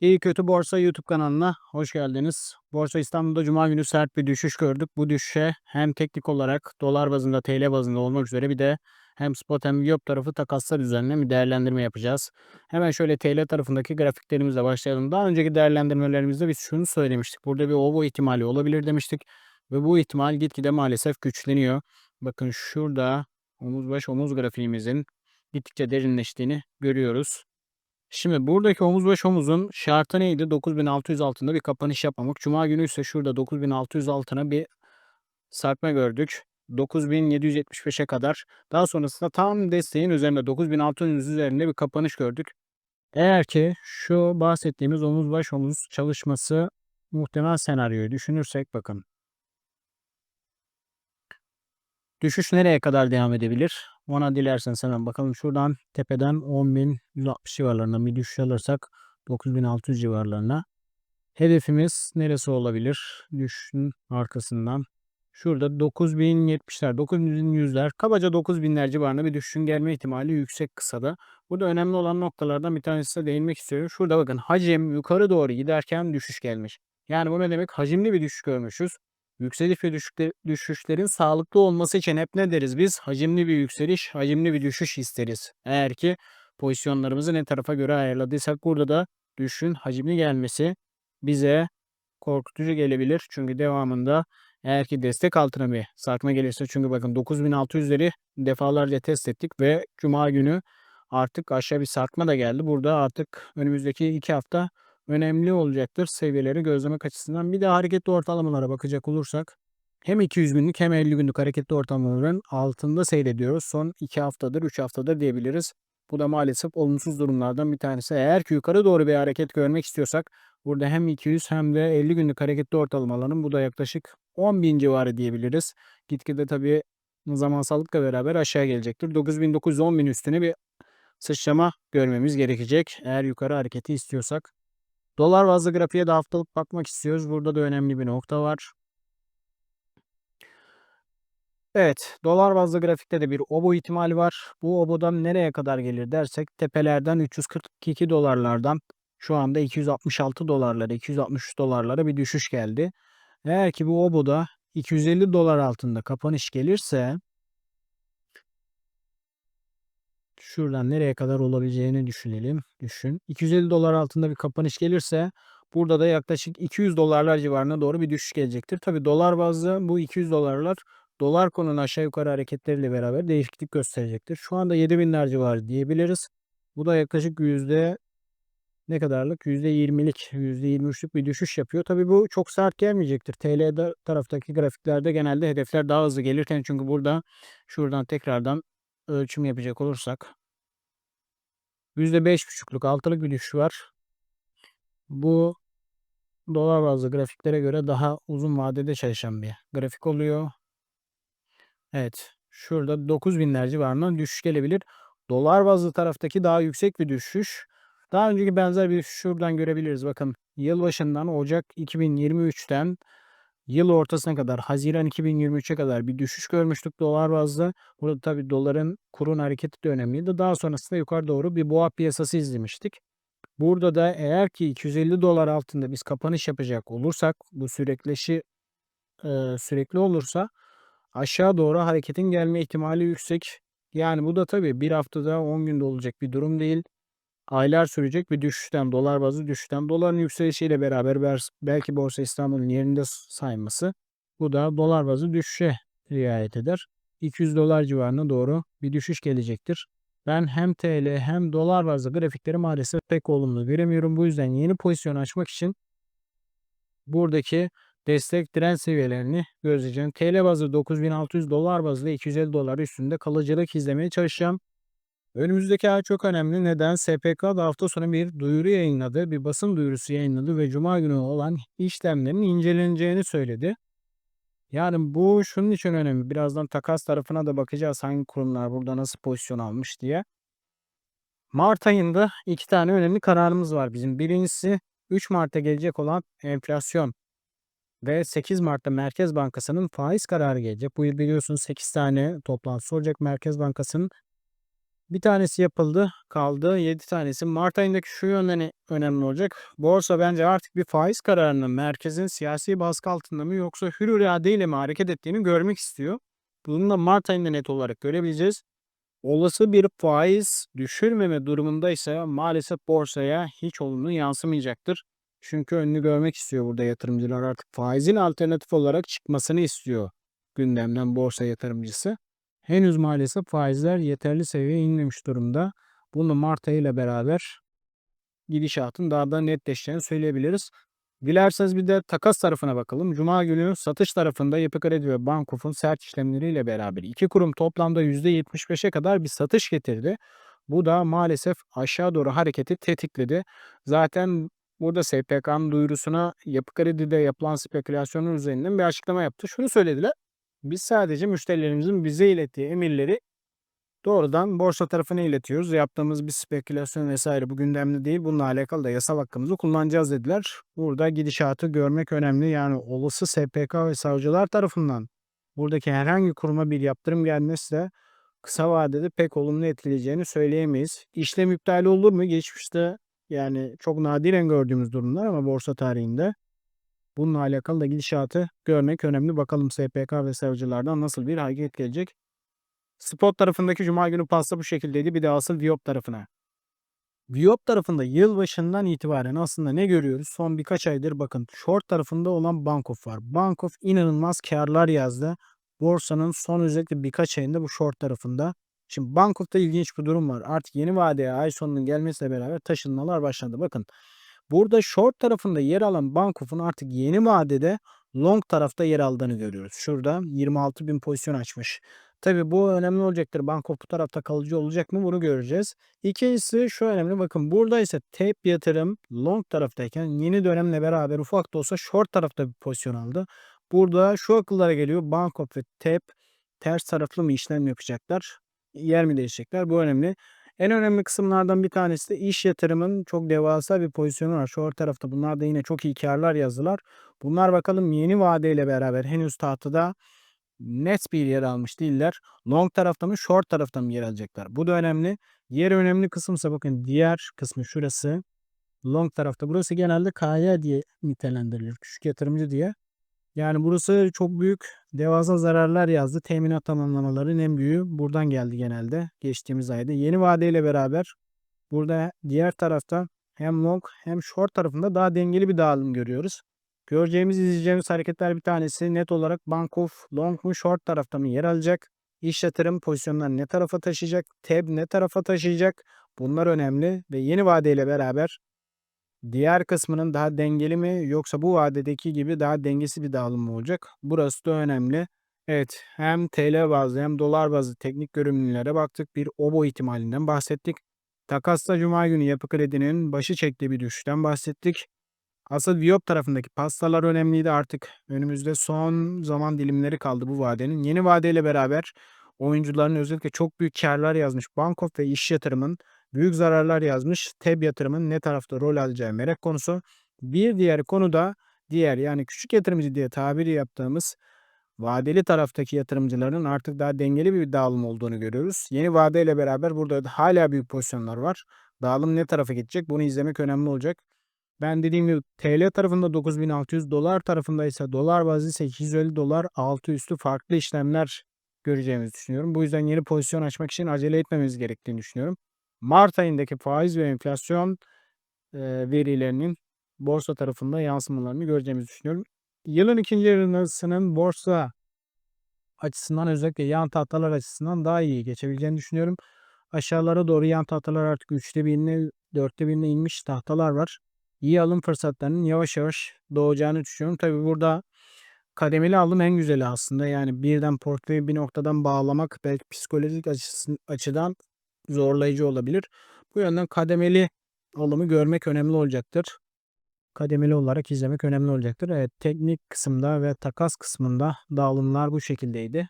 İyi Kötü Borsa YouTube kanalına hoş geldiniz. Borsa İstanbul'da Cuma günü sert bir düşüş gördük. Bu düşüşe hem teknik olarak dolar bazında TL bazında olmak üzere bir de hem spot hem Viyop tarafı takaslar üzerine bir değerlendirme yapacağız. Hemen şöyle TL tarafındaki grafiklerimizle başlayalım. Daha önceki değerlendirmelerimizde biz şunu söylemiştik. Burada bir OVO ihtimali olabilir demiştik. Ve bu ihtimal gitgide maalesef güçleniyor. Bakın şurada omuz baş omuz grafiğimizin gittikçe derinleştiğini görüyoruz. Şimdi buradaki omuz baş omuzun şartı neydi? 9600 altında bir kapanış yapmamak. Cuma günü ise şurada 9600 altına bir sarkma gördük. 9775'e kadar. Daha sonrasında tam desteğin üzerinde 9600 üzerinde bir kapanış gördük. Eğer ki şu bahsettiğimiz omuz baş omuz çalışması muhtemel senaryoyu düşünürsek bakın. Düşüş nereye kadar devam edebilir? Ona dilerseniz hemen bakalım. Şuradan tepeden 10.160 civarlarına bir düşüş alırsak 9600 civarlarına. Hedefimiz neresi olabilir? Düşüşün arkasından. Şurada 9070'ler, 9100'ler, kabaca 9000'ler civarında bir düşüşün gelme ihtimali yüksek kısada. Burada önemli olan noktalardan bir tanesine değinmek istiyorum. Şurada bakın hacim yukarı doğru giderken düşüş gelmiş. Yani bu ne demek? Hacimli bir düşüş görmüşüz. Yükseliş ve düşüşlerin sağlıklı olması için hep ne deriz biz? Hacimli bir yükseliş, hacimli bir düşüş isteriz. Eğer ki pozisyonlarımızı ne tarafa göre ayarladıysak burada da düşüşün hacimli gelmesi bize korkutucu gelebilir. Çünkü devamında eğer ki destek altına bir sarkma gelirse çünkü bakın 9600'leri defalarca test ettik ve cuma günü artık aşağı bir sarkma da geldi. Burada artık önümüzdeki iki hafta önemli olacaktır seviyeleri gözlemek açısından. Bir de hareketli ortalamalara bakacak olursak hem 200 günlük hem 50 günlük hareketli ortalamaların altında seyrediyoruz. Son 2 haftadır 3 haftadır diyebiliriz. Bu da maalesef olumsuz durumlardan bir tanesi. Eğer ki yukarı doğru bir hareket görmek istiyorsak burada hem 200 hem de 50 günlük hareketli ortalamaların bu da yaklaşık 10 bin civarı diyebiliriz. Gitgide tabii zamansallıkla beraber aşağı gelecektir. 9910 bin üstüne bir sıçrama görmemiz gerekecek. Eğer yukarı hareketi istiyorsak. Dolar bazlı grafiğe de haftalık bakmak istiyoruz. Burada da önemli bir nokta var. Evet, dolar bazlı grafikte de bir obo ihtimali var. Bu obodan nereye kadar gelir dersek tepelerden 342 dolarlardan şu anda 266 dolarlara, 263 dolarlara bir düşüş geldi. Eğer ki bu oboda 250 dolar altında kapanış gelirse şuradan nereye kadar olabileceğini düşünelim. Düşün. 250 dolar altında bir kapanış gelirse burada da yaklaşık 200 dolarlar civarına doğru bir düşüş gelecektir. Tabi dolar bazlı bu 200 dolarlar dolar konunun aşağı yukarı hareketleriyle beraber değişiklik gösterecektir. Şu anda 7000'ler civarı diyebiliriz. Bu da yaklaşık yüzde ne kadarlık? %20'lik, %23'lük bir düşüş yapıyor. Tabi bu çok sert gelmeyecektir. TL taraftaki grafiklerde genelde hedefler daha hızlı gelirken çünkü burada şuradan tekrardan ölçüm yapacak olursak %5,5'luk altılık bir düşüş var. Bu dolar bazlı grafiklere göre daha uzun vadede çalışan bir grafik oluyor. Evet. Şurada 9000'ler civarında düşüş gelebilir. Dolar bazlı taraftaki daha yüksek bir düşüş. Daha önceki benzer bir şuradan görebiliriz. Bakın yılbaşından Ocak 2023'ten yıl ortasına kadar Haziran 2023'e kadar bir düşüş görmüştük dolar bazlı. Burada tabi doların kurun hareketi de önemliydi. Daha sonrasında yukarı doğru bir boğa piyasası izlemiştik. Burada da eğer ki 250 dolar altında biz kapanış yapacak olursak bu sürekleşi e, sürekli olursa aşağı doğru hareketin gelme ihtimali yüksek. Yani bu da tabii bir haftada 10 günde olacak bir durum değil. Aylar sürecek bir düşüşten, dolar bazı düşüşten, doların yükselişiyle beraber belki Borsa İstanbul'un yerinde sayması bu da dolar bazı düşüşe riayet eder. 200 dolar civarına doğru bir düşüş gelecektir. Ben hem TL hem dolar bazlı grafikleri maalesef pek olumlu göremiyorum. Bu yüzden yeni pozisyon açmak için buradaki destek direnç seviyelerini gözleyeceğim. TL bazlı 9600 dolar bazlı 250 dolar üstünde kalıcılık izlemeye çalışacağım. Önümüzdeki ay çok önemli. Neden? SPK da hafta sonu bir duyuru yayınladı. Bir basın duyurusu yayınladı ve Cuma günü olan işlemlerin inceleneceğini söyledi. Yani bu şunun için önemli. Birazdan takas tarafına da bakacağız hangi kurumlar burada nasıl pozisyon almış diye. Mart ayında iki tane önemli kararımız var bizim. Birincisi 3 Mart'ta gelecek olan enflasyon ve 8 Mart'ta Merkez Bankası'nın faiz kararı gelecek. Bu yıl biliyorsunuz 8 tane toplantısı olacak Merkez Bankası'nın Bir tanesi yapıldı. Kaldı 7 tanesi. Mart ayındaki şu yönden önemli olacak. Borsa bence artık bir faiz kararının merkezin siyasi baskı altında mı yoksa hür iradeyle mi hareket ettiğini görmek istiyor. Bunu da Mart ayında net olarak görebileceğiz. Olası bir faiz düşürmeme durumunda ise maalesef borsaya hiç olumlu yansımayacaktır. Çünkü önünü görmek istiyor burada yatırımcılar artık faizin alternatif olarak çıkmasını istiyor gündemden borsa yatırımcısı. Henüz maalesef faizler yeterli seviyeye inmemiş durumda. Bunu Mart ayı ile beraber gidişatın daha da netleşeceğini söyleyebiliriz. Dilerseniz bir de takas tarafına bakalım. Cuma günü satış tarafında Yapı Kredi ve Bankof'un sert işlemleriyle beraber iki kurum toplamda %75'e kadar bir satış getirdi. Bu da maalesef aşağı doğru hareketi tetikledi. Zaten burada SPK'nın duyurusuna Yapı Kredi'de yapılan spekülasyonun üzerinden bir açıklama yaptı. Şunu söylediler. Biz sadece müşterilerimizin bize ilettiği emirleri doğrudan borsa tarafına iletiyoruz. Yaptığımız bir spekülasyon vesaire bu gündemde değil. Bununla alakalı da yasal hakkımızı kullanacağız dediler. Burada gidişatı görmek önemli. Yani olası SPK ve savcılar tarafından buradaki herhangi kuruma bir yaptırım gelmesi de kısa vadede pek olumlu etkileyeceğini söyleyemeyiz. İşlem iptal olur mu? Geçmişte yani çok nadiren gördüğümüz durumlar ama borsa tarihinde bununla alakalı da gidişatı görmek önemli. Bakalım SPK ve savcılardan nasıl bir hareket gelecek. Spot tarafındaki cuma günü pasta bu şekildeydi. Bir de asıl Viop tarafına. Viop tarafında yılbaşından itibaren aslında ne görüyoruz? Son birkaç aydır bakın short tarafında olan Bankof var. Bankof inanılmaz karlar yazdı. Borsanın son özellikle birkaç ayında bu short tarafında. Şimdi Bankof'ta ilginç bir durum var. Artık yeni vadeye ay sonunun gelmesiyle beraber taşınmalar başladı. Bakın burada short tarafında yer alan Bankof'un artık yeni vadede long tarafta yer aldığını görüyoruz. Şurada 26 bin pozisyon açmış. Tabii bu önemli olacaktır. Banko bu tarafta kalıcı olacak mı bunu göreceğiz. İkincisi şu önemli bakın burada ise tep yatırım long taraftayken yeni dönemle beraber ufak da olsa short tarafta bir pozisyon aldı. Burada şu akıllara geliyor Banko ve tep ters taraflı mı işlem yapacaklar? Yer mi değişecekler? Bu önemli. En önemli kısımlardan bir tanesi de iş yatırımın çok devasa bir pozisyonu var. Şu tarafta bunlar da yine çok iyi karlar yazdılar. Bunlar bakalım yeni vadeyle beraber henüz tahtada net bir yer almış değiller. Long tarafta mı short tarafta mı yer alacaklar? Bu da önemli. Diğer önemli kısımsa bakın diğer kısmı şurası. Long tarafta. Burası genelde KY diye nitelendirilir. Küçük yatırımcı diye. Yani burası çok büyük devasa zararlar yazdı. Teminat tamamlamaların en büyüğü buradan geldi genelde geçtiğimiz ayda. Yeni vadeyle beraber burada diğer tarafta hem long hem short tarafında daha dengeli bir dağılım görüyoruz. Göreceğimiz, izleyeceğimiz hareketler bir tanesi net olarak Bankof long mu short tarafta mı yer alacak? İş yatırım pozisyonları ne tarafa taşıyacak? TEB ne tarafa taşıyacak? Bunlar önemli ve yeni vadeyle beraber diğer kısmının daha dengeli mi yoksa bu vadedeki gibi daha dengesiz bir dağılım mı olacak? Burası da önemli. Evet hem TL bazlı hem dolar bazlı teknik görünümlere baktık. Bir OBO ihtimalinden bahsettik. Takasla Cuma günü Yapı Kredi'nin başı çektiği bir düşüşten bahsettik. Asıl Viop tarafındaki pastalar önemliydi artık. Önümüzde son zaman dilimleri kaldı bu vadenin. Yeni vadeyle beraber oyuncuların özellikle çok büyük karlar yazmış. Bankof ve iş yatırımın büyük zararlar yazmış. TEB yatırımın ne tarafta rol alacağı merak konusu. Bir diğer konu da diğer yani küçük yatırımcı diye tabiri yaptığımız vadeli taraftaki yatırımcıların artık daha dengeli bir dağılım olduğunu görüyoruz. Yeni vadeyle beraber burada hala büyük pozisyonlar var. Dağılım ne tarafa gidecek bunu izlemek önemli olacak. Ben dediğim gibi TL tarafında 9600 dolar tarafında ise dolar bazı ise 250 dolar altı üstü farklı işlemler göreceğimizi düşünüyorum. Bu yüzden yeni pozisyon açmak için acele etmemiz gerektiğini düşünüyorum. Mart ayındaki faiz ve enflasyon verilerinin borsa tarafında yansımalarını göreceğimizi düşünüyorum. Yılın ikinci yarısının borsa açısından özellikle yan tahtalar açısından daha iyi geçebileceğini düşünüyorum. Aşağılara doğru yan tahtalar artık 3'te birine 4'te birine inmiş tahtalar var iyi alım fırsatlarının yavaş yavaş doğacağını düşünüyorum. Tabii burada kademeli alım en güzeli aslında. Yani birden portföyü bir noktadan bağlamak belki psikolojik açısın, açıdan zorlayıcı olabilir. Bu yönden kademeli alımı görmek önemli olacaktır. Kademeli olarak izlemek önemli olacaktır. Evet, teknik kısımda ve takas kısmında dağılımlar bu şekildeydi.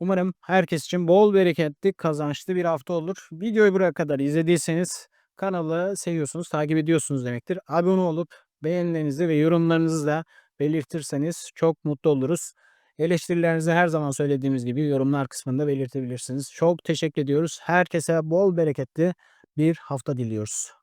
Umarım herkes için bol bereketli, kazançlı bir hafta olur. Videoyu buraya kadar izlediyseniz Kanalı seviyorsunuz, takip ediyorsunuz demektir. Abone olup beğenilerinizi ve yorumlarınızı da belirtirseniz çok mutlu oluruz. Eleştirilerinizi her zaman söylediğimiz gibi yorumlar kısmında belirtebilirsiniz. Çok teşekkür ediyoruz. Herkese bol bereketli bir hafta diliyoruz.